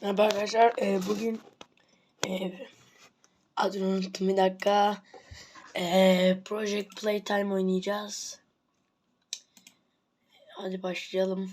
Merhaba arkadaşlar. Ee, bugün e, adını unuttum bir dakika. Ee, Project Playtime oynayacağız. Hadi başlayalım.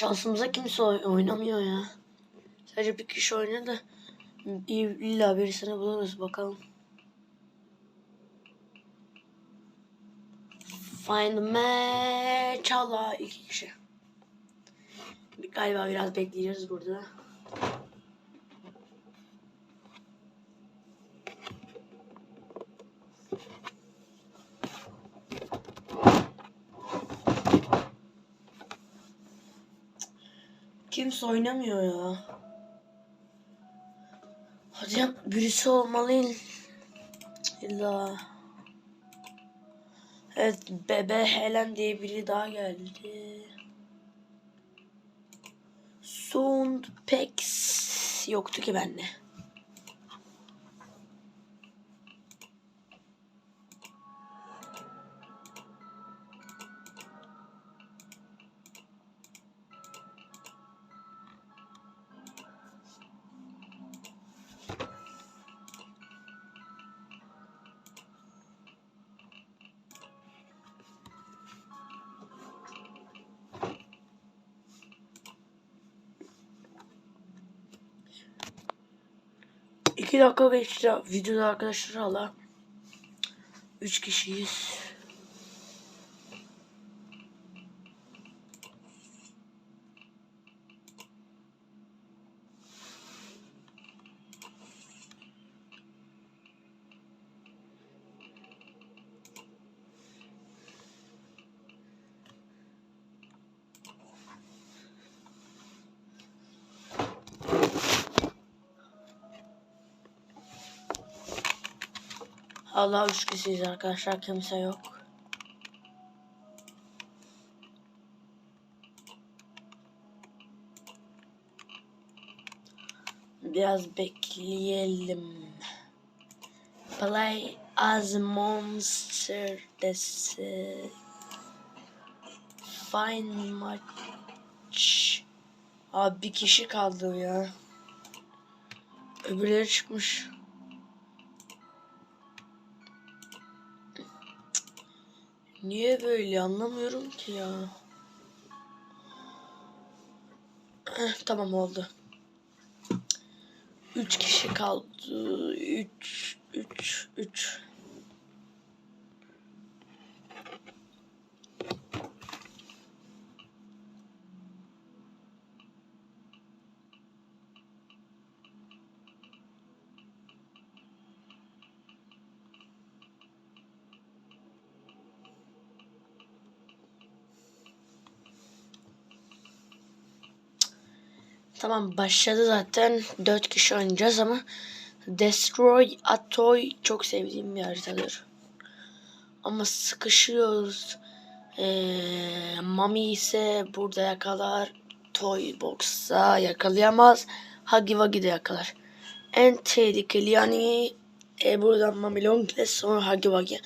Şansımıza kimse oy- oynamıyor ya. Sadece bir kişi oynuyor da illa birisini buluruz bakalım. Find a match. Allah iki kişi. Galiba biraz bekleyeceğiz burada. Kimse oynamıyor ya. Ya, birisi olmalı il- illa. Evet Bebe Helen diye biri daha geldi. Sound Pex yoktu ki bende. İki dakika geçti videoda arkadaşlar hala. Üç kişiyiz. Hala üç kişiyiz arkadaşlar kimse yok. Biraz bekleyelim. Play as monster desi. Find match. Abi bir kişi kaldı ya. Öbürleri çıkmış. Niye böyle anlamıyorum ki ya. Heh, tamam oldu. Üç kişi kaldı. Üç, üç, üç. Tamam başladı zaten. Dört kişi oynayacağız ama Destroy Atoy çok sevdiğim bir haritadır. Ama sıkışıyoruz. Ee, Mami ise burada yakalar. Toy Box'a yakalayamaz. Huggy Wuggy de yakalar. En tehlikeli yani e, buradan Mami Longless sonra Huggy Wuggy.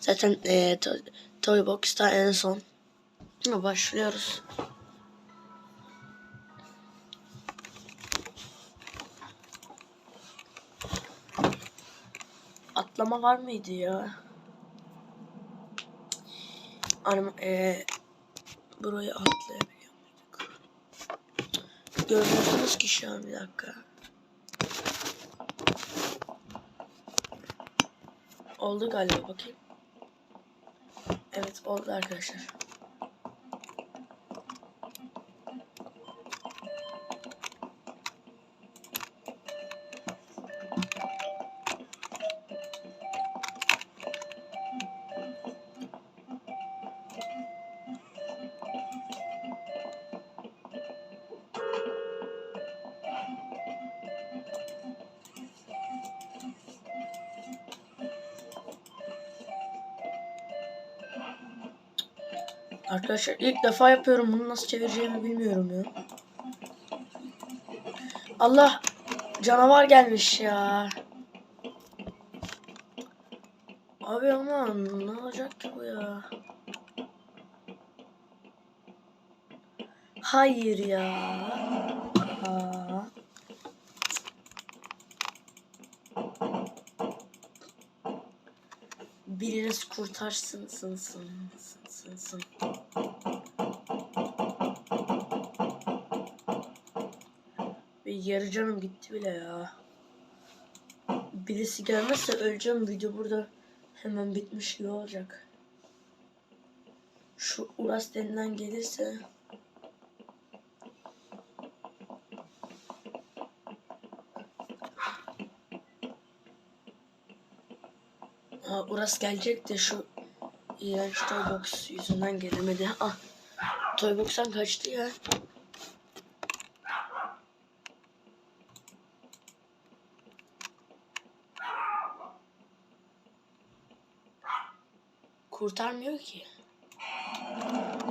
Zaten e, to- Toy Box'ta en son. Başlıyoruz. Atlama var mıydı ya? Anam e, burayı atlayabiliyor muyduk? görmüyorsunuz ki şu an bir dakika. Oldu galiba bakayım. Evet oldu arkadaşlar. Arkadaşlar ilk defa yapıyorum. Bunu nasıl çevireceğimi bilmiyorum ya. Allah canavar gelmiş ya. Abi ama ne olacak ki bu ya? Hayır ya. Aa. Biriniz kurtarsın sın sın sın sın sın. Ve yarı canım gitti bile ya. Birisi gelmezse öleceğim video burada hemen bitmiş gibi olacak. Şu Uras denilen gelirse Aa, Uras gelecek de şu iğrenç Toybox yüzünden gelemedi. Ah Toybox'tan kaçtı ya. Kurtarmıyor ki.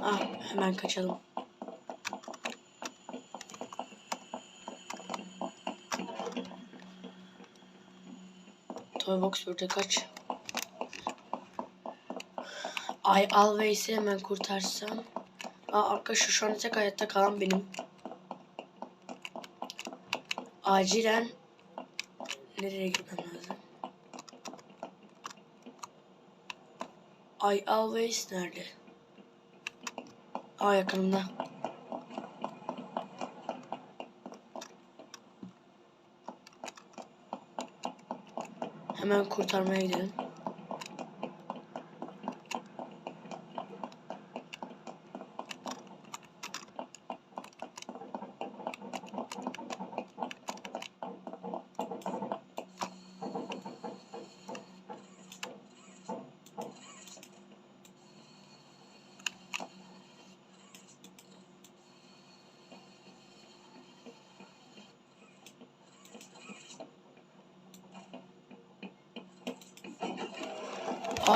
Ah hemen kaçalım. Toybox burada kaç. I always'i hemen kurtarsam. Aa arkadaşlar şu an tek hayatta kalan benim. Acilen nereye gitmem lazım? I always nerede? Aa yakınımda. Hemen kurtarmaya gidelim.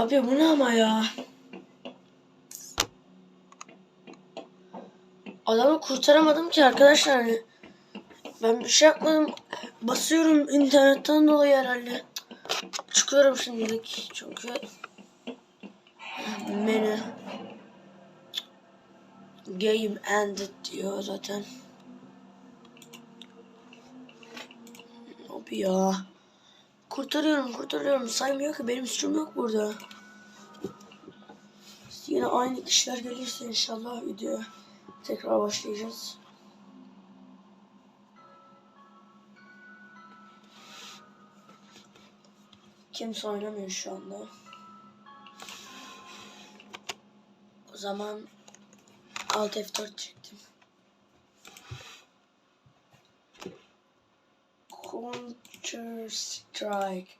Abi bu ne ama ya? Adamı kurtaramadım ki arkadaşlar. Hani ben bir şey yapmadım. Basıyorum internetten dolayı herhalde. Çıkıyorum şimdilik çünkü menü game ended diyor zaten. Abi ya. Kurtarıyorum kurtarıyorum saymıyor ki benim suçum yok burada. Yine aynı kişiler gelirse inşallah video tekrar başlayacağız. Kimse oynamıyor şu anda. O zaman Alt F4 çektim. Counter Strike.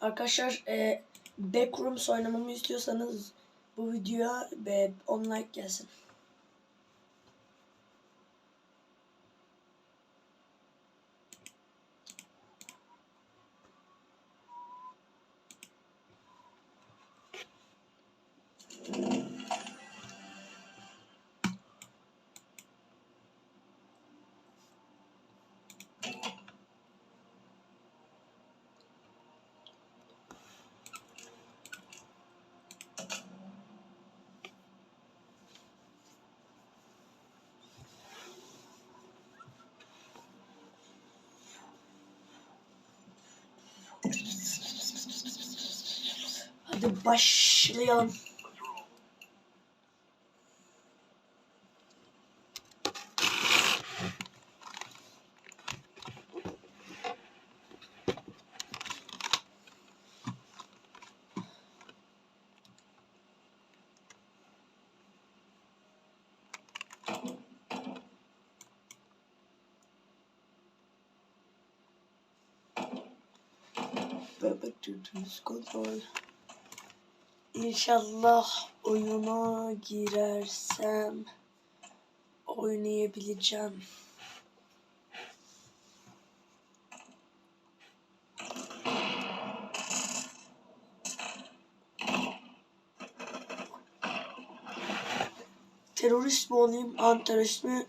Arkadaşlar e, Backrooms oynamamı istiyorsanız bu videoya e, 10 like gelsin. bush başlayalım. Perfect to control. İnşallah oyuna girersem oynayabileceğim. Terörist mi olayım, anterörist mi?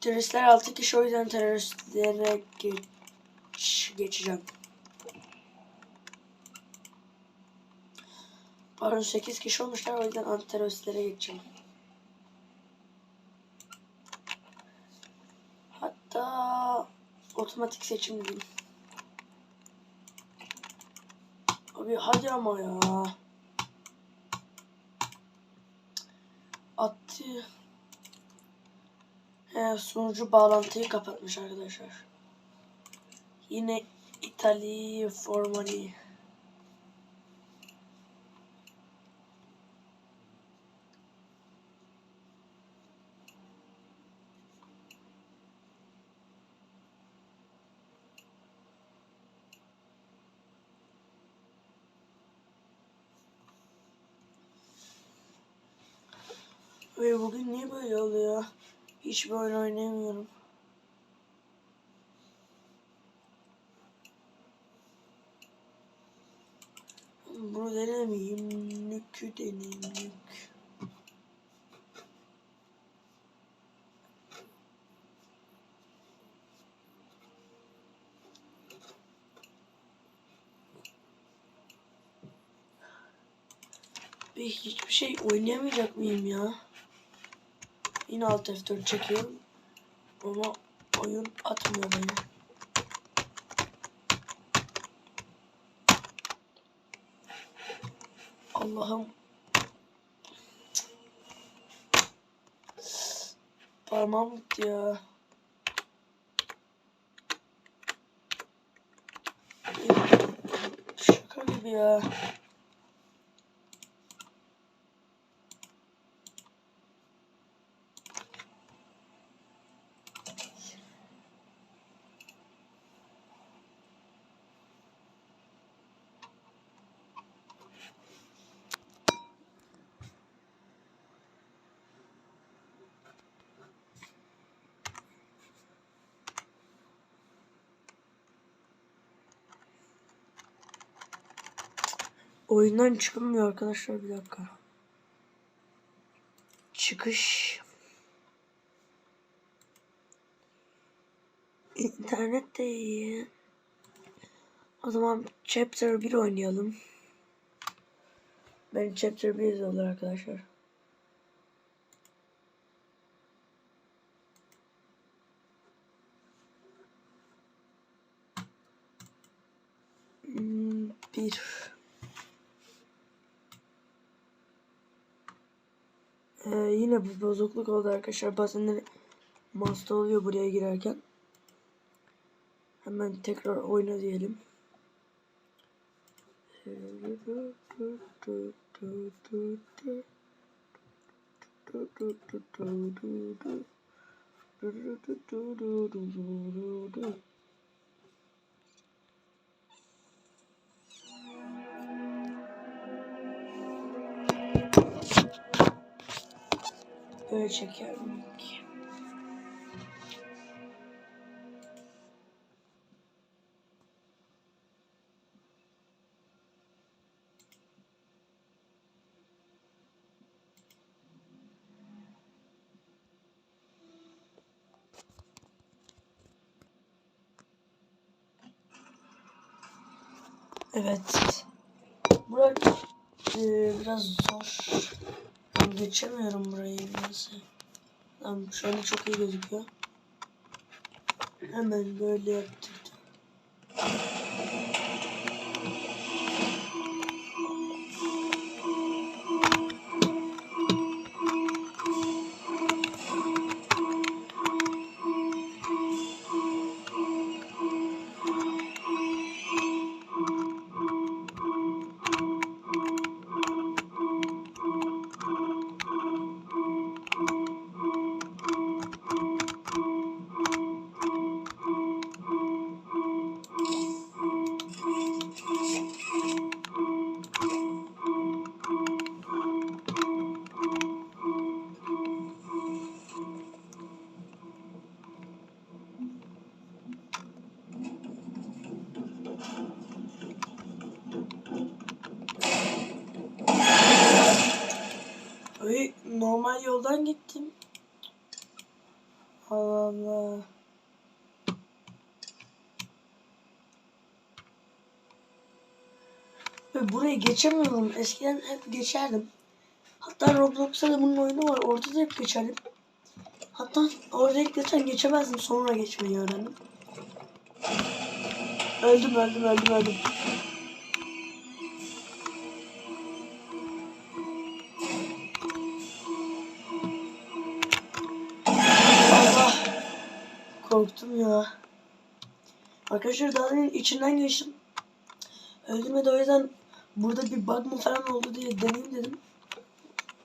Teröristler 6 kişi o yüzden teröristlere geç, geçeceğim. Pardon 8 kişi olmuşlar o yüzden antiteröristlere geçeceğim. Hatta otomatik seçim diyeyim. Abi hadi ama ya. Attı. He, sunucu bağlantıyı kapatmış arkadaşlar. Yine İtalya formali. Ve bugün niye böyle oluyor? Hiç böyle oynayamıyorum. Bunu denemeyeyim. Nükü deneyim. Nük. Ben hiçbir şey oynayamayacak mıyım ya? Yine alt F4 çekiyorum. Ama oyun atmıyor beni. Allah'ım. Parmağım gitti ya. Şaka gibi ya. Oyundan çıkılmıyor arkadaşlar bir dakika. Çıkış. İnternet de iyi. O zaman Chapter 1 oynayalım. Ben Chapter 1 olur arkadaşlar. Hmm, Bir. Ee, yine bir bozukluk oldu arkadaşlar. Bazen mouse oluyor buraya girerken. Hemen tekrar oyna diyelim. Böyle ki. Evet. Burak e, biraz zor. Geçemiyorum burayı nasıl. Tamam anda çok iyi gözüküyor. Hemen böyle yaptırdım. Allah Allah. Ve buraya geçemiyorum. Eskiden hep geçerdim. Hatta Roblox'ta da bunun oyunu var. Orada da hep geçerdim. Hatta orada ilk geçen geçemezdim. Sonra geçmeyi öğrendim. Öldüm öldüm öldüm öldüm. Korktum ya. Arkadaşlar daha demin içinden geçtim. Öldürmedi o yüzden burada bir bug mı falan oldu diye deneyim dedim.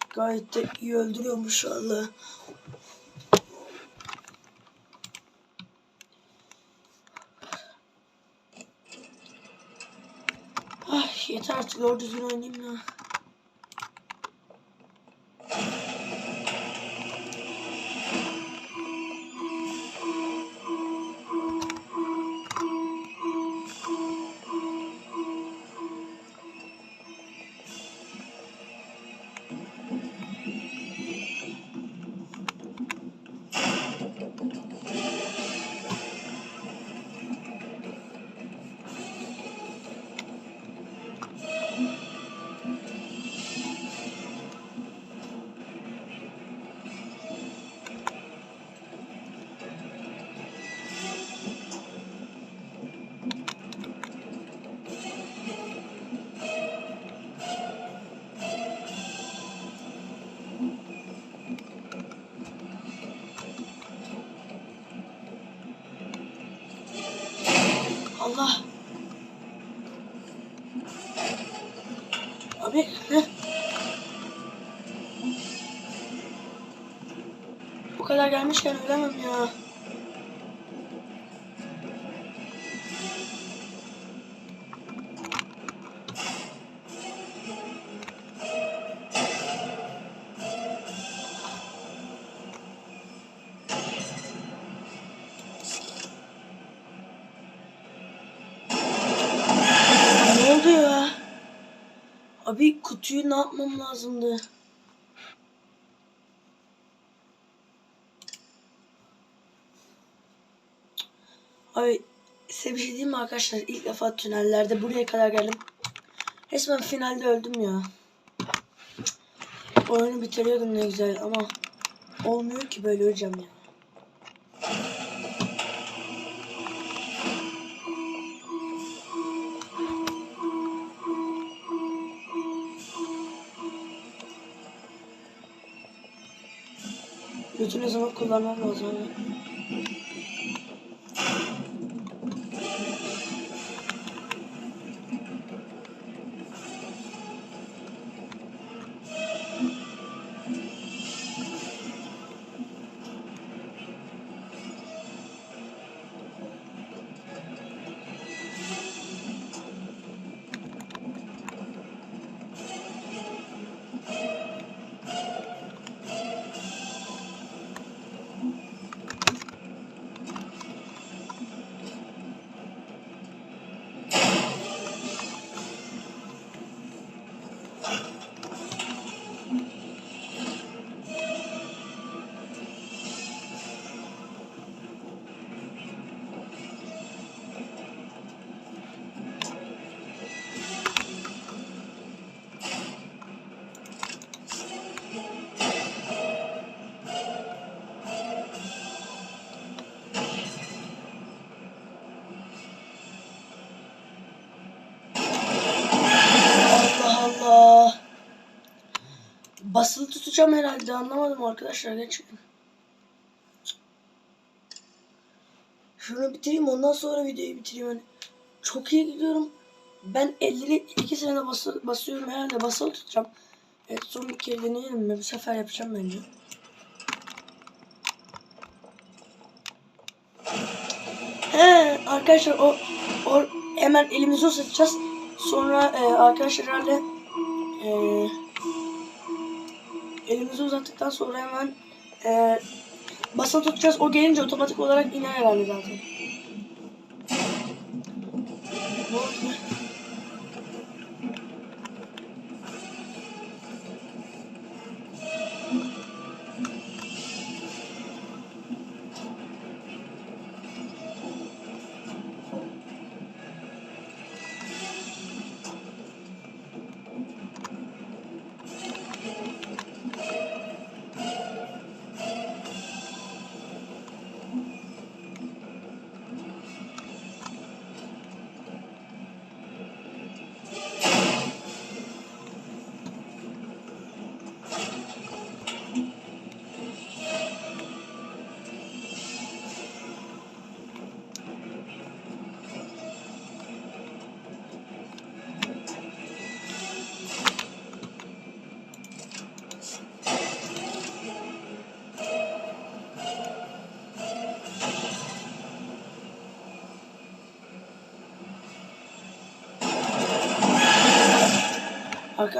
Gayet de iyi öldürüyormuş anda. Ah yeter artık doğru düzgün oynayayım ya. Kadar gelmişken ölemem ya. Abi kutuyu ne yapmam lazımdı? Abi mi arkadaşlar? İlk defa tünellerde buraya kadar geldim. Resmen finalde öldüm ya. Oyunu bitiriyordum ne güzel ama olmuyor ki böyle öleceğim ya. Bütün zaman kullanmam lazım. Basılı tutacağım herhalde anlamadım arkadaşlar gerçekten. Şunu bitireyim ondan sonra videoyu bitireyim. Hani çok iyi gidiyorum. Ben 50'li iki senede bası, basıyorum herhalde basılı tutacağım. Evet son bir kere deneyelim mi? Bir sefer yapacağım bence. He arkadaşlar o, o hemen elimizi uzatacağız. Sonra e, arkadaşlar herhalde e, elimizi uzattıktan sonra hemen e, basılı tutacağız. O gelince otomatik olarak iner herhalde zaten. Ne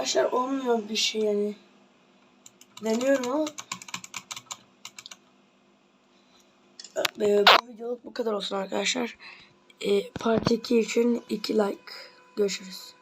Arkadaşlar olmuyor bir şey yani. Deniyorum ama Ee, bu videoluk bu kadar olsun arkadaşlar. Ee, part 2 için 2 like. Görüşürüz.